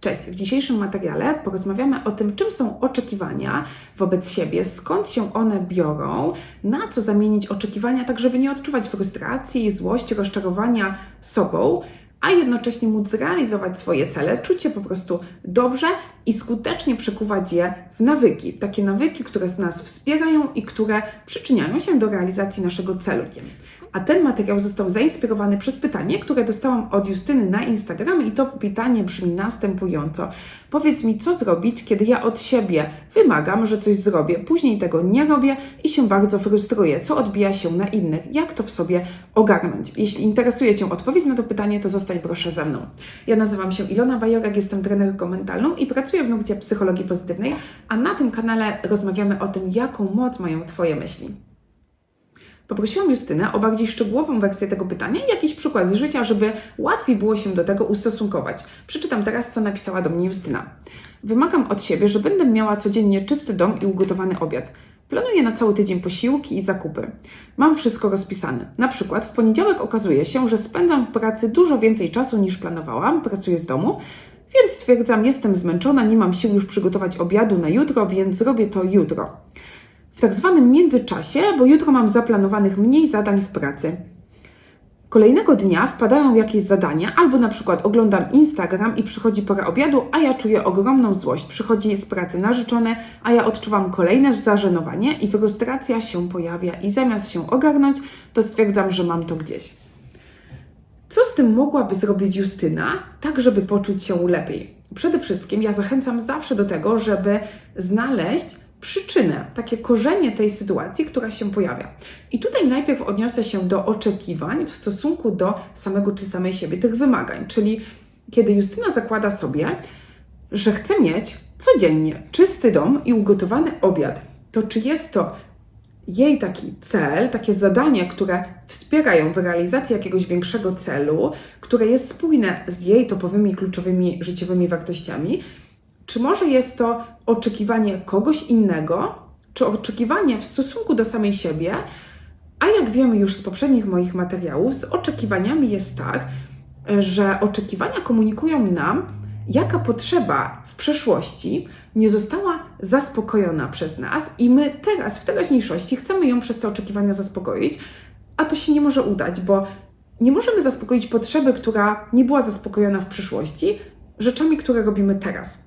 Cześć, w dzisiejszym materiale porozmawiamy o tym, czym są oczekiwania wobec siebie, skąd się one biorą, na co zamienić oczekiwania, tak żeby nie odczuwać frustracji, złości, rozczarowania sobą, a jednocześnie móc zrealizować swoje cele, czuć się po prostu dobrze i skutecznie przekuwać je w nawyki. Takie nawyki, które nas wspierają i które przyczyniają się do realizacji naszego celu. A ten materiał został zainspirowany przez pytanie, które dostałam od Justyny na Instagramie i to pytanie brzmi następująco. Powiedz mi, co zrobić, kiedy ja od siebie wymagam, że coś zrobię, później tego nie robię i się bardzo frustruję, co odbija się na innych, jak to w sobie ogarnąć. Jeśli interesuje Cię odpowiedź na to pytanie, to zostań proszę ze mną. Ja nazywam się Ilona Bajorek, jestem trenerką mentalną i pracuję w nurcie psychologii pozytywnej, a na tym kanale rozmawiamy o tym, jaką moc mają Twoje myśli. Poprosiłam Justynę o bardziej szczegółową wersję tego pytania i jakiś przykład z życia, żeby łatwiej było się do tego ustosunkować. Przeczytam teraz, co napisała do mnie Justyna. Wymagam od siebie, że będę miała codziennie czysty dom i ugotowany obiad. Planuję na cały tydzień posiłki i zakupy. Mam wszystko rozpisane. Na przykład w poniedziałek okazuje się, że spędzam w pracy dużo więcej czasu niż planowałam, pracuję z domu, więc stwierdzam, jestem zmęczona, nie mam sił już przygotować obiadu na jutro, więc zrobię to jutro w tak zwanym międzyczasie, bo jutro mam zaplanowanych mniej zadań w pracy. Kolejnego dnia wpadają jakieś zadania, albo na przykład oglądam Instagram i przychodzi pora obiadu, a ja czuję ogromną złość. Przychodzi z pracy narzeczone, a ja odczuwam kolejne zażenowanie i frustracja się pojawia i zamiast się ogarnąć, to stwierdzam, że mam to gdzieś. Co z tym mogłaby zrobić Justyna, tak żeby poczuć się lepiej? Przede wszystkim ja zachęcam zawsze do tego, żeby znaleźć przyczynę, takie korzenie tej sytuacji, która się pojawia. I tutaj najpierw odniosę się do oczekiwań w stosunku do samego czy samej siebie, tych wymagań. Czyli kiedy Justyna zakłada sobie, że chce mieć codziennie czysty dom i ugotowany obiad, to czy jest to jej taki cel, takie zadanie, które wspiera ją w realizacji jakiegoś większego celu, które jest spójne z jej topowymi, kluczowymi życiowymi wartościami, czy może jest to oczekiwanie kogoś innego, czy oczekiwanie w stosunku do samej siebie? A jak wiemy już z poprzednich moich materiałów, z oczekiwaniami jest tak, że oczekiwania komunikują nam, jaka potrzeba w przeszłości nie została zaspokojona przez nas, i my teraz, w teraźniejszości, chcemy ją przez te oczekiwania zaspokoić, a to się nie może udać, bo nie możemy zaspokoić potrzeby, która nie była zaspokojona w przyszłości, rzeczami, które robimy teraz.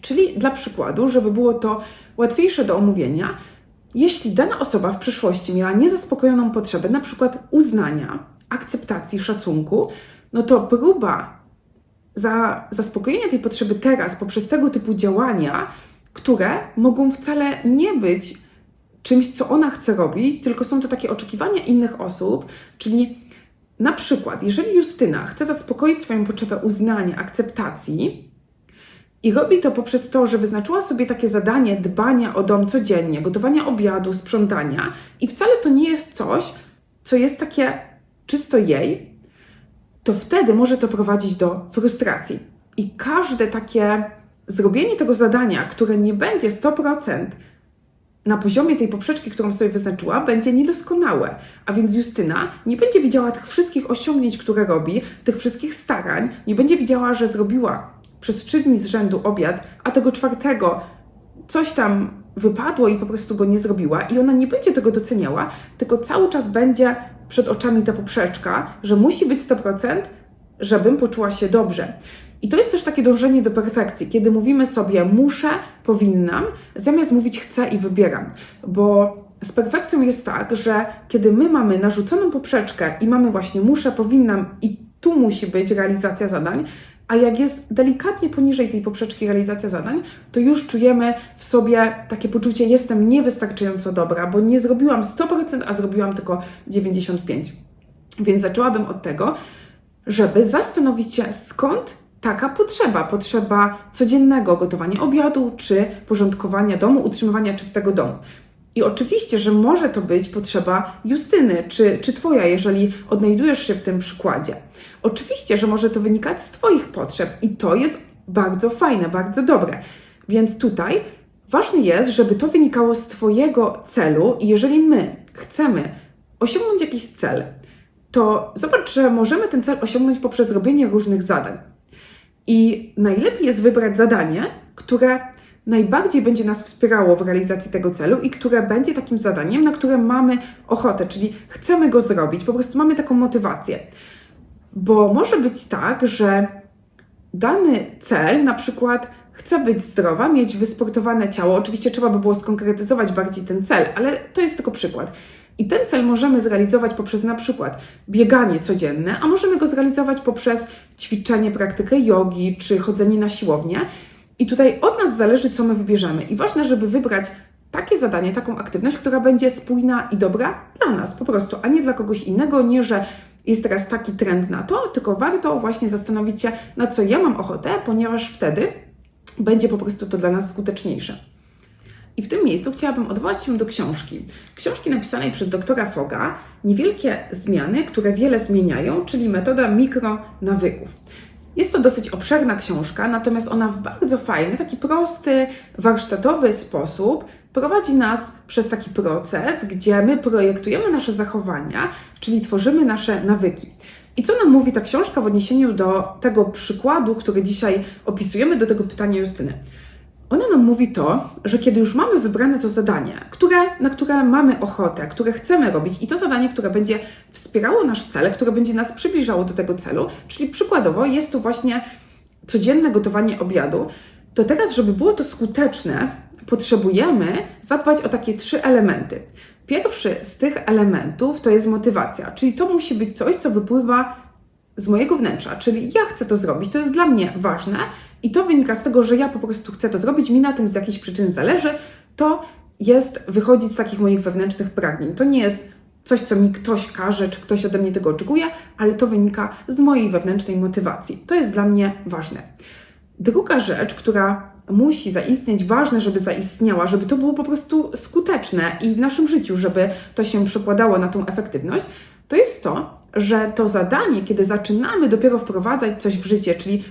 Czyli dla przykładu, żeby było to łatwiejsze do omówienia, jeśli dana osoba w przyszłości miała niezaspokojoną potrzebę, na przykład uznania, akceptacji, szacunku, no to próba za zaspokojenia tej potrzeby teraz poprzez tego typu działania, które mogą wcale nie być czymś, co ona chce robić, tylko są to takie oczekiwania innych osób, czyli na przykład, jeżeli Justyna chce zaspokoić swoją potrzebę uznania, akceptacji, i robi to poprzez to, że wyznaczyła sobie takie zadanie dbania o dom codziennie, gotowania obiadu, sprzątania, i wcale to nie jest coś, co jest takie czysto jej, to wtedy może to prowadzić do frustracji. I każde takie zrobienie tego zadania, które nie będzie 100% na poziomie tej poprzeczki, którą sobie wyznaczyła, będzie niedoskonałe. A więc Justyna nie będzie widziała tych wszystkich osiągnięć, które robi, tych wszystkich starań, nie będzie widziała, że zrobiła przez trzy dni z rzędu obiad, a tego czwartego coś tam wypadło i po prostu go nie zrobiła, i ona nie będzie tego doceniała, tylko cały czas będzie przed oczami ta poprzeczka, że musi być 100%, żebym poczuła się dobrze. I to jest też takie dążenie do perfekcji, kiedy mówimy sobie muszę, powinnam, zamiast mówić chcę i wybieram. Bo z perfekcją jest tak, że kiedy my mamy narzuconą poprzeczkę i mamy właśnie muszę, powinnam i tu musi być realizacja zadań, a jak jest delikatnie poniżej tej poprzeczki realizacja zadań, to już czujemy w sobie takie poczucie, jestem niewystarczająco dobra, bo nie zrobiłam 100%, a zrobiłam tylko 95%. Więc zaczęłabym od tego, żeby zastanowić się, skąd taka potrzeba, potrzeba codziennego gotowania obiadu, czy porządkowania domu, utrzymywania czystego domu. I oczywiście, że może to być potrzeba Justyny, czy, czy Twoja, jeżeli odnajdujesz się w tym przykładzie. Oczywiście, że może to wynikać z Twoich potrzeb i to jest bardzo fajne, bardzo dobre. Więc tutaj ważne jest, żeby to wynikało z Twojego celu i jeżeli my chcemy osiągnąć jakiś cel, to zobacz, że możemy ten cel osiągnąć poprzez robienie różnych zadań. I najlepiej jest wybrać zadanie, które najbardziej będzie nas wspierało w realizacji tego celu i które będzie takim zadaniem, na które mamy ochotę, czyli chcemy go zrobić, po prostu mamy taką motywację. Bo może być tak, że dany cel, na przykład chcę być zdrowa, mieć wysportowane ciało, oczywiście trzeba by było skonkretyzować bardziej ten cel, ale to jest tylko przykład. I ten cel możemy zrealizować poprzez na przykład bieganie codzienne, a możemy go zrealizować poprzez ćwiczenie, praktykę jogi czy chodzenie na siłownię. I tutaj od nas zależy, co my wybierzemy. I ważne, żeby wybrać takie zadanie, taką aktywność, która będzie spójna i dobra dla nas po prostu, a nie dla kogoś innego, nie że jest teraz taki trend na to, tylko warto właśnie zastanowić się, na co ja mam ochotę, ponieważ wtedy będzie po prostu to dla nas skuteczniejsze. I w tym miejscu chciałabym odwołać się do książki. Książki napisanej przez doktora Foga Niewielkie zmiany, które wiele zmieniają, czyli metoda mikronawyków. Jest to dosyć obszerna książka, natomiast ona w bardzo fajny, taki prosty, warsztatowy sposób prowadzi nas przez taki proces, gdzie my projektujemy nasze zachowania, czyli tworzymy nasze nawyki. I co nam mówi ta książka w odniesieniu do tego przykładu, który dzisiaj opisujemy, do tego pytania Justyny? Ona nam mówi to, że kiedy już mamy wybrane to zadanie, które, na które mamy ochotę, które chcemy robić, i to zadanie, które będzie wspierało nasz cel, które będzie nas przybliżało do tego celu, czyli przykładowo jest to właśnie codzienne gotowanie obiadu, to teraz, żeby było to skuteczne, potrzebujemy zadbać o takie trzy elementy. Pierwszy z tych elementów to jest motywacja, czyli to musi być coś, co wypływa z mojego wnętrza, czyli ja chcę to zrobić, to jest dla mnie ważne i to wynika z tego, że ja po prostu chcę to zrobić, mi na tym z jakichś przyczyn zależy, to jest wychodzić z takich moich wewnętrznych pragnień. To nie jest coś, co mi ktoś każe, czy ktoś ode mnie tego oczekuje, ale to wynika z mojej wewnętrznej motywacji. To jest dla mnie ważne. Druga rzecz, która musi zaistnieć, ważne, żeby zaistniała, żeby to było po prostu skuteczne i w naszym życiu, żeby to się przekładało na tą efektywność, to jest to, że to zadanie, kiedy zaczynamy dopiero wprowadzać coś w życie, czyli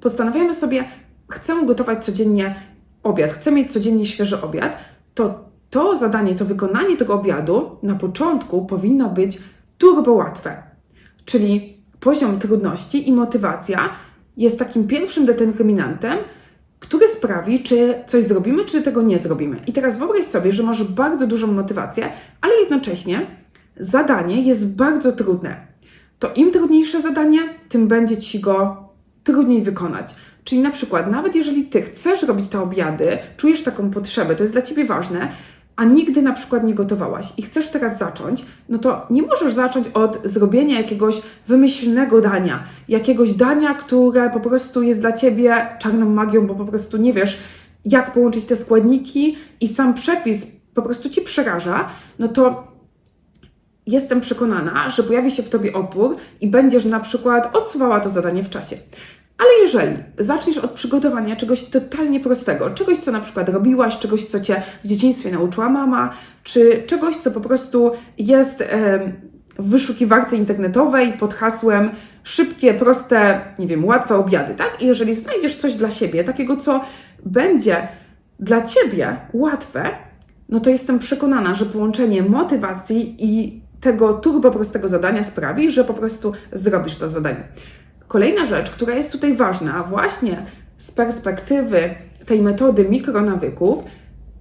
postanawiamy sobie, chcę gotować codziennie obiad, chcę mieć codziennie świeży obiad, to to zadanie, to wykonanie tego obiadu na początku powinno być turbo łatwe. Czyli poziom trudności i motywacja jest takim pierwszym determinantem, który sprawi, czy coś zrobimy, czy tego nie zrobimy. I teraz wyobraź sobie, że masz bardzo dużą motywację, ale jednocześnie zadanie jest bardzo trudne. To im trudniejsze zadanie, tym będzie ci go trudniej wykonać. Czyli na przykład, nawet jeżeli ty chcesz robić te obiady, czujesz taką potrzebę, to jest dla ciebie ważne, a nigdy na przykład nie gotowałaś i chcesz teraz zacząć, no to nie możesz zacząć od zrobienia jakiegoś wymyślnego dania, jakiegoś dania, które po prostu jest dla ciebie czarną magią, bo po prostu nie wiesz, jak połączyć te składniki i sam przepis po prostu ci przeraża, no to jestem przekonana, że pojawi się w tobie opór i będziesz na przykład odsuwała to zadanie w czasie. Ale jeżeli zaczniesz od przygotowania czegoś totalnie prostego, czegoś, co na przykład robiłaś, czegoś, co cię w dzieciństwie nauczyła mama, czy czegoś, co po prostu jest w wyszukiwarce internetowej pod hasłem szybkie, proste, nie wiem, łatwe obiady, tak? I jeżeli znajdziesz coś dla siebie, takiego, co będzie dla ciebie łatwe, no to jestem przekonana, że połączenie motywacji i tego turbo prostego zadania sprawi, że po prostu zrobisz to zadanie. Kolejna rzecz, która jest tutaj ważna, właśnie z perspektywy tej metody mikronawyków,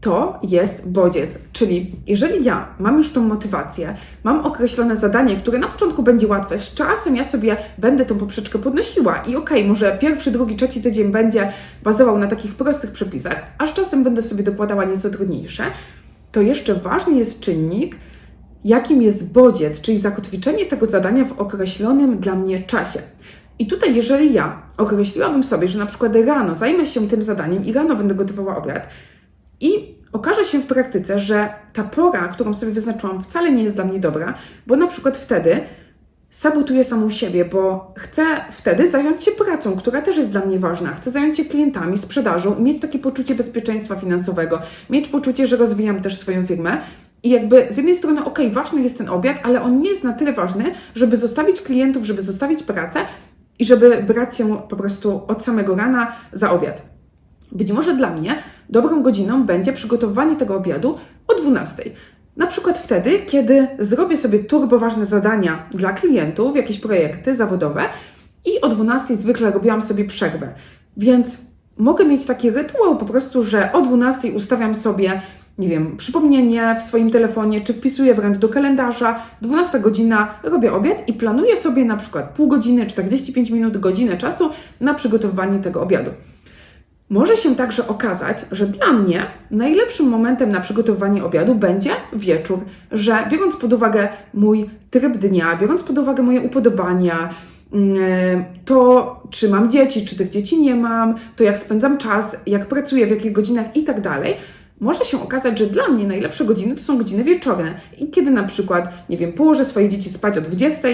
to jest bodziec. Czyli jeżeli ja mam już tą motywację, mam określone zadanie, które na początku będzie łatwe, z czasem ja sobie będę tą poprzeczkę podnosiła i okej, okay, może pierwszy, drugi, trzeci tydzień będzie bazował na takich prostych przepisach, a z czasem będę sobie dokładała nieco trudniejsze, to jeszcze ważny jest czynnik, jakim jest bodziec, czyli zakotwiczenie tego zadania w określonym dla mnie czasie. I tutaj, jeżeli ja określiłabym sobie, że na przykład rano zajmę się tym zadaniem i rano będę gotowała obiad, i okaże się w praktyce, że ta pora, którą sobie wyznaczyłam, wcale nie jest dla mnie dobra, bo na przykład wtedy sabotuję samą siebie, bo chcę wtedy zająć się pracą, która też jest dla mnie ważna. Chcę zająć się klientami, sprzedażą mieć takie poczucie bezpieczeństwa finansowego, mieć poczucie, że rozwijam też swoją firmę. I jakby z jednej strony, ok, ważny jest ten obiad, ale on nie jest na tyle ważny, żeby zostawić klientów, żeby zostawić pracę i żeby brać się po prostu od samego rana za obiad. Być może dla mnie dobrą godziną będzie przygotowanie tego obiadu o 12. Na przykład wtedy, kiedy zrobię sobie turbo ważne zadania dla klientów, jakieś projekty zawodowe i o 12 zwykle robiłam sobie przerwę. Więc mogę mieć taki rytuał po prostu, że o 12 ustawiam sobie, nie wiem, przypomnienie w swoim telefonie, czy wpisuję wręcz do kalendarza, 12 godzina, robię obiad i planuję sobie na przykład pół godziny, 45 minut, godzinę czasu na przygotowywanie tego obiadu. Może się także okazać, że dla mnie najlepszym momentem na przygotowanie obiadu będzie wieczór, że biorąc pod uwagę mój tryb dnia, biorąc pod uwagę moje upodobania, mm, to czy mam dzieci, czy tych dzieci nie mam, to jak spędzam czas, jak pracuję, w jakich godzinach i tak dalej, może się okazać, że dla mnie najlepsze godziny to są godziny wieczorne. I kiedy na przykład, nie wiem, położę swoje dzieci spać o 20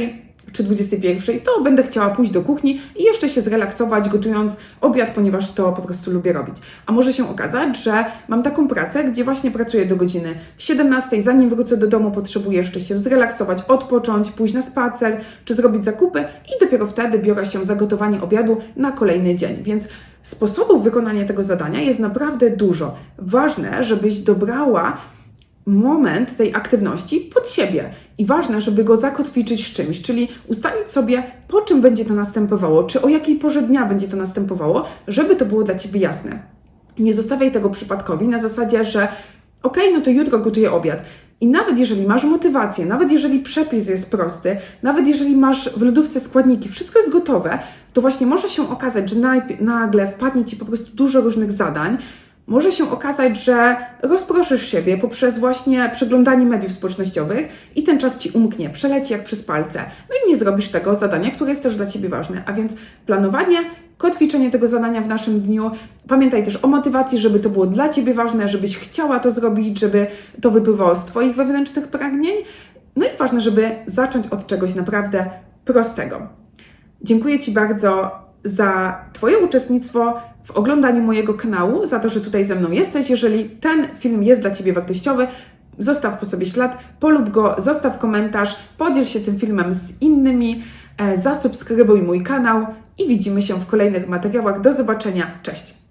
czy 21, to będę chciała pójść do kuchni i jeszcze się zrelaksować, gotując obiad, ponieważ to po prostu lubię robić. A może się okazać, że mam taką pracę, gdzie właśnie pracuję do godziny 17, zanim wrócę do domu, potrzebuję jeszcze się zrelaksować, odpocząć, pójść na spacer, czy zrobić zakupy i dopiero wtedy biorę się za gotowanie obiadu na kolejny dzień. Więc sposobów wykonania tego zadania jest naprawdę dużo. Ważne, żebyś dobrała moment tej aktywności pod siebie. I ważne, żeby go zakotwiczyć z czymś, czyli ustalić sobie, po czym będzie to następowało, czy o jakiej porze dnia będzie to następowało, żeby to było dla Ciebie jasne. Nie zostawiaj tego przypadkowi na zasadzie, że okej, no to jutro gotuję obiad. I nawet jeżeli masz motywację, nawet jeżeli przepis jest prosty, nawet jeżeli masz w lodówce składniki, wszystko jest gotowe, to właśnie może się okazać, że nagle wpadnie Ci po prostu dużo różnych zadań, może się okazać, że rozproszysz siebie poprzez właśnie przeglądanie mediów społecznościowych i ten czas ci umknie, przeleci jak przez palce. No i nie zrobisz tego zadania, które jest też dla ciebie ważne. A więc planowanie, kotwiczenie tego zadania w naszym dniu. Pamiętaj też o motywacji, żeby to było dla ciebie ważne, żebyś chciała to zrobić, żeby to wypływało z twoich wewnętrznych pragnień. No i ważne, żeby zacząć od czegoś naprawdę prostego. Dziękuję Ci bardzo za Twoje uczestnictwo w oglądaniu mojego kanału, za to, że tutaj ze mną jesteś. Jeżeli ten film jest dla Ciebie wartościowy, zostaw po sobie ślad, polub go, zostaw komentarz, podziel się tym filmem z innymi, e, zasubskrybuj mój kanał i widzimy się w kolejnych materiałach. Do zobaczenia, cześć!